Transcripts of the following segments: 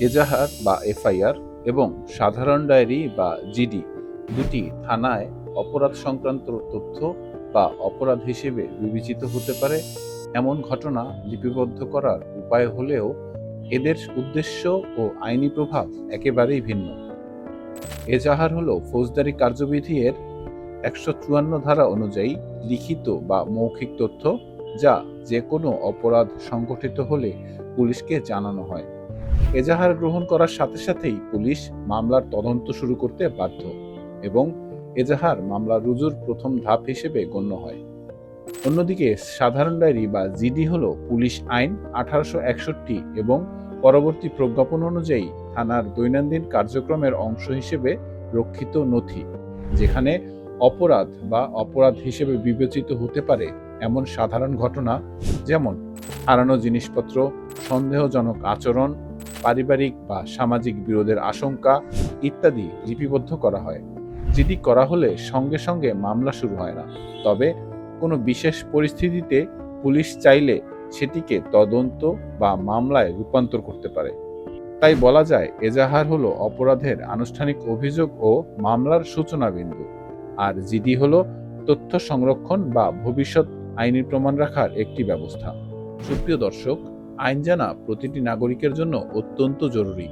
এজাহার বা এফআইআর এবং সাধারণ ডায়েরি বা জিডি দুটি থানায় অপরাধ সংক্রান্ত তথ্য বা অপরাধ হিসেবে বিবেচিত হতে পারে। এমন ঘটনা লিপিবদ্ধ করার উপায় হলেও এদের উদ্দেশ্য ও আইনি প্রভাব একেবারেই ভিন্ন। এজাহার হল ফৌজদারি কার্যবিধি এর একশো চুয়ান্ন ধারা অনুযায়ী লিখিত বা মৌখিক তথ্য যা যে কোনো অপরাধ সংগঠিত হলে পুলিশকে জানানো হয়। এজাহার গ্রহণ করার সাথে সাথেই পুলিশ মামলার তদন্ত শুরু করতে বাধ্য এবং এজাহার মামলা রুজুর প্রথম ধাপ হিসেবে গণ্য হয়। অন্যদিকে সাধারণ ডায়েরি বা জিডি হল পুলিশ আইন আঠারোশো একষট্টি এবং পরবর্তী প্রজ্ঞাপন অনুযায়ী থানার দৈনন্দিন কার্যক্রমের অংশ হিসেবে রক্ষিত নথি, যেখানে অপরাধ বা অপরাধ হিসেবে বিবেচিত হতে পারে এমন সাধারণ ঘটনা যেমন হারানো জিনিসপত্র সন্দেহজনক আচরণ, পারিবারিক বা সামাজিক বিরোধের আশঙ্কা ইত্যাদি লিপিবদ্ধ করা হয়। জিডি করা হলে সঙ্গে সঙ্গে মামলা শুরু হয় না। তবে কোনো বিশেষ পরিস্থিতিতে পুলিশ চাইলে সেটিকে তদন্ত বা মামলায় রূপান্তর করতে পারে। তাই বলা যায়, এজাহার হলো অপরাধের আনুষ্ঠানিক অভিযোগ ও মামলার সূচনা বিন্দু আর জিডি হলো তথ্য সংরক্ষণ বা ভবিষ্যৎ আইনি প্রমাণ রাখার একটি ব্যবস্থা। সুপ্রিয় দর্শক আইন জানা প্রতিটি নাগরিকের জন্য অত্যন্ত জরুরি,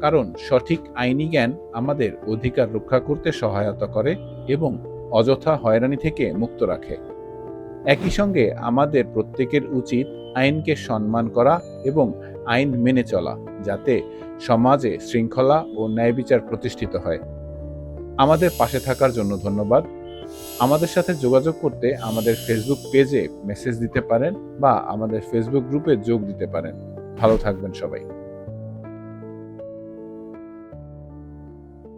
কারণ সঠিক আইনি জ্ঞান আমাদের অধিকার রক্ষা করতে সহায়তা করে এবং অযথা হয়রানি থেকে মুক্ত রাখে। একই সঙ্গে আমাদের প্রত্যেকের উচিত আইনকে সম্মান করা এবং আইন মেনে চলা, যাতে সমাজে শৃঙ্খলা ও ন্যায় বিচার প্রতিষ্ঠিত হয়। আমাদের পাশে থাকার জন্য ধন্যবাদ। আমাদের সাথে যোগাযোগ করতে আমাদের ফেসবুক পেজে মেসেজ দিতে পারেন বা আমাদের ফেসবুক গ্রুপে যোগ দিতে পারেন। ভালো থাকবেন সবাই।